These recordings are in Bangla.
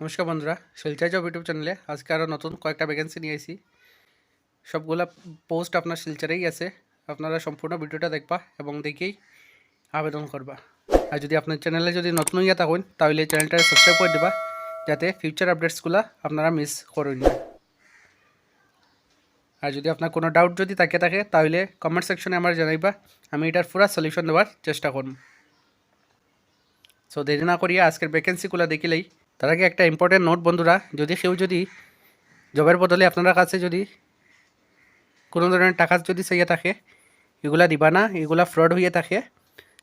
নমস্কার বন্ধুরা শিলচর জব ইউটিউব চ্যানেলে আজকে আরও নতুন কয়েকটা ভ্যাকেন্সি নিয়ে আইছি। সবগুলা পোস্ট আপনার শিলচারেই আছে, আপনারা সম্পূর্ণ ভিডিওটা দেখবা এবং দেখেই আবেদন করবা। আর যদি আপনার চ্যানেলে যদি নতুন ইয়ে থাকুন, তাহলে চ্যানেলটা সাবস্ক্রাইব করে দিবা, যাতে ফিউচার আপডেটসগুলো আপনারা মিস করুন না। আর যদি আপনার কোনো ডাউট যদি থাকে থাকে, তাহলে কমেন্ট সেকশনে আমার জানাইবা, আমি এটার পুরা সলিউশন দেওয়ার চেষ্টা করব। সো দেরি না করিয়া আজকের ভ্যাকেন্সিগুলো দেখিলেই তার আগে একটা ইম্পর্টেন্ট নোট বন্ধুরা, যদি কেউ যদি জবের বদলে আপনার কাছে যদি কোনো ধরনের টাকা যদি চাইয়ে থাকে, এগুলা দিবা না, এগুলা ফ্রড হয়ে থাকে,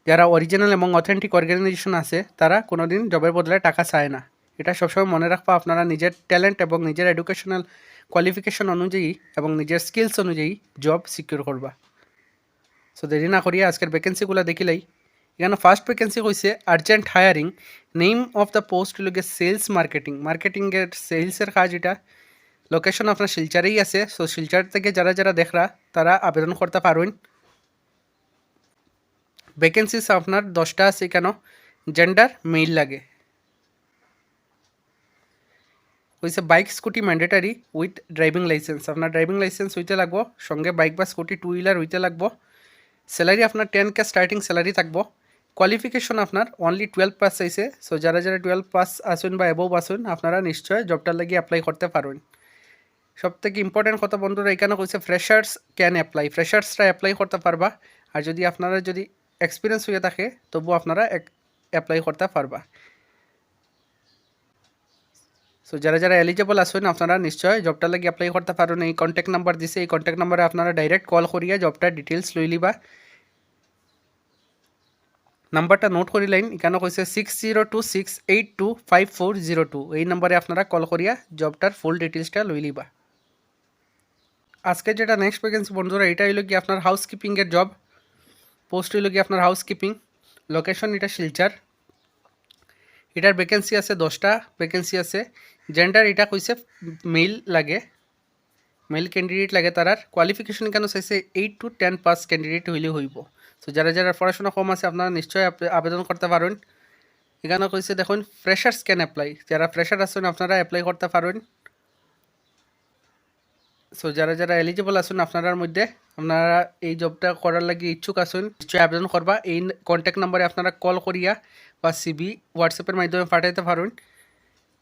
যারা অরিজিনাল এবং অথেন্টিক অর্গানাইজেশন আছে, তারা কোনো দিন জবের বদলে টাকা চায় না। এটা সবসময় মনে রাখবা, আপনারা নিজের ট্যালেন্ট এবং নিজের এডুকেশনাল কোয়ালিফিকেশন অনুযায়ী এবং নিজের স্কিলস অনুযায়ী জব সিকিউর করবা। সো দেরি না করিয়া আজকের ভ্যাকেন্সিগুলো দেখিলেই এখানে ফার্স্ট ভ্যাকেন্সি হয়েছে urgent hiring name of the post লোকে সেলস মার্কেটিং মার্কেটিংয়ের সেলসের কাজ এটা। লোকেশন আপনার শিলচারেই আছে সো শিলচার থেকে যারা যারা দেখরা, তারা আবেদন করতে পারবেন। ভ্যাকেন্সিস আপনার দশটা আছে কেন? জেন্ডার মেইল লাগে। হয়েছে bike scooty mandatory with driving licence আপনার ড্রাইভিং লাইসেন্স হইতে লাগবো, সঙ্গে বাইক বা স্কুটি টু হুইলার হইতে লাগবো। স্যালারি আপনার টেন কে স্টার্টিং স্যালারি থাকব। কোয়ালিফিকেশন আপনার অনলি টুয়েলভ পাস চাইছে। সো যারা যারা টুয়েলভ পাস আসুন বা অ্যাবোভ আসুন আপনারা নিশ্চয় জবটার লাগিয়ে অ্যাপ্লাই করতে পারবেন। সব থেকে ইম্পর্টেন্ট কথা বন্ধুরা, এখানে কইছে ফ্রেশার্স ক্যান অ্যাপ্লাই ফ্রেশার্সরা অ্যাপ্লাই করতে পারবা। আর যদি আপনারা যদি এক্সপিরিয়েন্স হয়ে থাকে, তবু আপনারা অ্যাপ্লাই করতে পারবা। সো যারা যারা এলিজেবল আসুন আপনারা নিশ্চয় জবটা লাগি অ্যাপ্লাই করতে পারেন এই কন্ট্যাক্ট নাম্বার দিছে। এই কন্ট্যাক্ট নাম্বারে আপনারা ডাইরেক্ট কল করিয়া জবটার ডিটেলস লই লিবা। নাম্বারটা নোট করি লাইন এখানে কইছে six zero two six eight two five four zero two এই নাম্বারে আপনারা কল করিয়া জবটার ফুল ডিটেলসটা লই লিবা। আজকে যেটা নেক্সট ভ্যাকেন্সি বন্ধুরা, এটা হইল কি আপনার হাউস কিপিংয়ের জব পোস্ট হইল কি আপনার হাউস কিপিং লোকেশন এটা শিলচার। এটার ভ্যাকেন্সি আছে দশটা ভ্যাকেন্সি আছে। জেন্ডার এটা কইছে মেল লাগে মেল ক্যান্ডিডেট লাগে তারার। কোয়ালিফিকেশন কেন চাইছে? Eight to ten pass candidate হইলে হইব। তো যারা যারা পড়াশোনা কম আছে, আপনারা নিশ্চয়ই আবেদন করতে পারেন এখানে কইছে, দেখুন ফ্রেশার্স ক্যান অ্যাপ্লাই যারা ফ্রেশার আছেন, আপনারা অ্যাপ্লাই করতে পারেন সো যারা যারা এলিজিবল আছেন আপনার মধ্যে, আপনারা এই জবটা করার লাগে ইচ্ছুক আছেন, নিশ্চয়ই আবেদন করবা। এই কন্ট্যাক্ট নাম্বারে আপনারা কল করিয়া বা সিবি হোয়াটসঅ্যাপের মাধ্যমে পাঠাইতে পারেন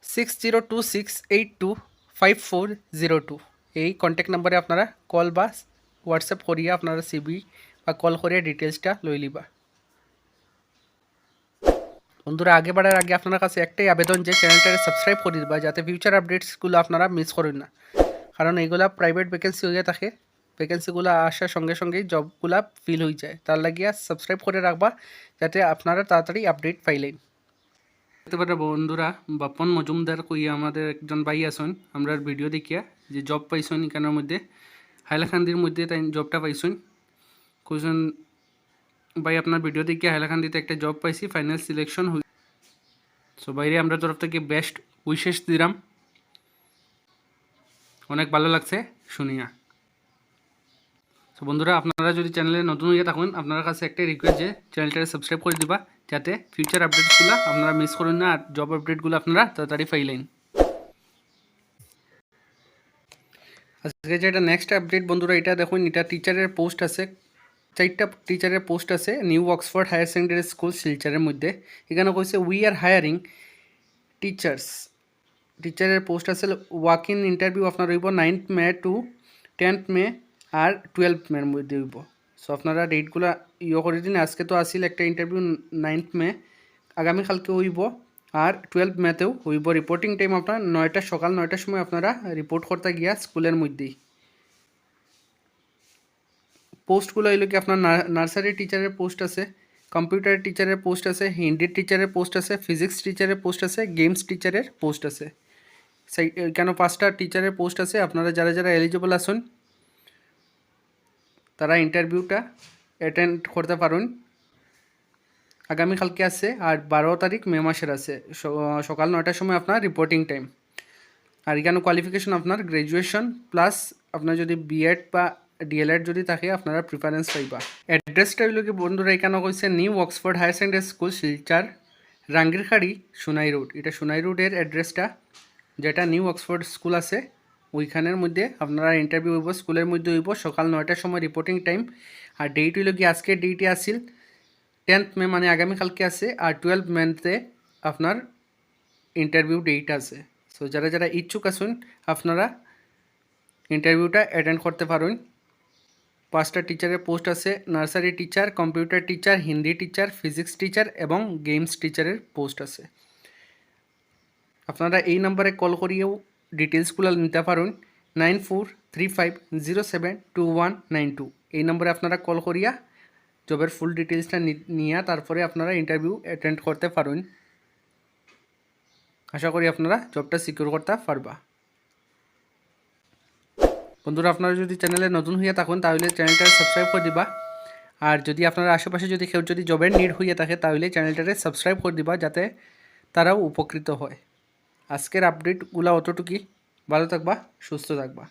six zero two six eight two five four zero two এই কন্ট্যাক্ট নাম্বারে আপনারা কল বা হোয়াটসঅ্যাপ করিয়া আপনারা সিবি কল করিয়া ডিটেলসটা লই লিবা। বন্ধুরা, আগে বাড়ার আগে আপনার কাছে একটাই আবেদন যে চ্যানেলটাকে সাবস্ক্রাইব করে দিবা, যাতে ফিউচার আপডেটসগুলো আপনারা মিস করেন না। কারণ এইগুলা প্রাইভেট ভ্যাকেন্সি হয়ে থাকে। ভ্যাকেন্সিগুলো আসার সঙ্গে সঙ্গেই জবগুলা ফিল হয়ে যায়। তার লাগিয়া সাবস্ক্রাইব করে রাখবা, যাতে আপনারা তাড়াতাড়ি আপডেট পাইলেন। দেখতে পারে বন্ধুরা, বাপন মজুমদার কই আমাদের একজন ভাই আসুন আমরা ভিডিও দেখিয়া যে জব পাইছেন এখানের মধ্যে, হাইলাকান্দির মধ্যে তাই জবটা পাইছেন। কইছেন ভাই, আপনার ভিডিও দেখিয়া হাইলাকান্দিতে একটা জব পাইছি? ফাইনাল সিলেকশন হই সো বাইরে আমরা তরফ থেকে বেস্ট উইশেস দিলাম। অনেক ভালো লাগছে, শুনিয়া। তো বন্ধুরা, আপনারা যদি চ্যানেলে নতুন হয়ে থাকুন, আপনার কাছে একটাই রিকোয়েস্ট যে চ্যানেলটাকে সাবস্ক্রাইব করে দিবা, যাতে ফিউচার আপডেটসগুলো আপনারা মিস করেন না, আর জব আপডেটগুলো আপনারা তাড়াতাড়ি পাইলেন আজকে যেটা নেক্সট আপডেট বন্ধুরা, এটা দেখুন, এটা টিচারের পোস্ট আছে। চারটা টিচারের পোস্ট আছে new Oxford higher secondary school শিলচারের মধ্যে। এখানে কইছে উই আর হায়ারিং টিচার্স টিচারের পোস্ট আছে ওয়াক ইন ইন্টারভিউ আপনার রইব ninth May to tenth May R twelve মের মধ্যে হইব। সো আপনারা ডেটগুলো ইয়ে করে দিন, আজকে তো আসিল একটা ইন্টারভিউ নাইন্থ মে আগামীকালকে হইব আর টুয়েলভ মেতেও হইব। রিপোর্টিং টাইম আপনার নয়টা, সকাল নয়টার সময় আপনারা রিপোর্ট করতে গিয়া স্কুলের মধ্যেই। পোস্টগুলো হইল কি আপনার নার্সারি টিচারের পোস্ট আছে, কম্পিউটার টিচারের পোস্ট আছে, হিন্দি টিচারের পোস্ট আছে, ফিজিক্স টিচারের পোস্ট আছে, গেমস টিচারের পোস্ট আছে। সেই কেন পাঁচটা টিচারের পোস্ট আছে, আপনারা যারা যারা এলিজিবল আসুন তারা ইন্টারভিউটা অ্যাটেন্ড করতে পারুন। আগামীকালকে আছে আর বারো তারিখ মে মাসের আছে। সকাল নয়টার সময় আপনার রিপোর্টিং টাইম আর এখানে কোয়ালিফিকেশন আপনার গ্র্যাজুয়েশন প্লাস আপনার যদি বিএড বা ডিএলএড যদি থাকে, আপনারা প্রিফারেন্স পাইবা। অ্যাড্রেসটা হইল কি, বন্ধুরা, এখানে কইছে new Oxford higher secondary school Silchar Rangirkhari Sonai road. এটা সোনাই রোডের অ্যাড্রেসটা যেটা নিউ অক্সফোর্ড স্কুল আছে। ওইখানের মধ্যে আপনারা ইন্টারভিউ হইব স্কুলের মধ্যে হইব, সকাল নয়টার সময় রিপোর্টিং টাইম আর ডেট হইল কি আজকের ডেটে আসিল টেন্থ মে মানে আগামীকালকে আছে। আর টুয়েলভ মেতে আপনার ইন্টারভিউ ডেট আছে। সো যারা যারা ইচ্ছুক আসুন আপনারা ইন্টারভিউটা অ্যাটেন্ড করতে পারেন। পাঁচটা টিচারের পোস্ট আছে। Nursery teacher computer teacher Hindi teacher physics teacher এবং গেমস টিচারের পোস্ট আছে। আপনারা এই নাম্বারে কল করিয়েও ডিটেলসগুলো নিতে পারেন। Nine four three five zero seven two one nine two এই নম্বরে আপনারা কল করিয়া জবের ফুল ডিটেলসটা নিয়ে তারপরে আপনারা ইন্টারভিউ অ্যাটেন্ড করতে পারেন। আশা করি আপনারা জবটা সিকিউর করতে পারবা। বন্ধুরা, আপনারা যদি চ্যানেলে নতুন হইয়া থাকুন, তাহলে চ্যানেলটা সাবস্ক্রাইব করে দিবা। আর যদি আপনারা আশেপাশে যদি কেউ যদি জবের নিড হইয়া থাকে, তাহলে চ্যানেলটাকে সাবস্ক্রাইব করে দিবা, যাতে তারাও উপকৃত হয়। আজকের আপডেটগুলো অতটুকুই। ভালো থাকবা, সুস্থ থাকবা।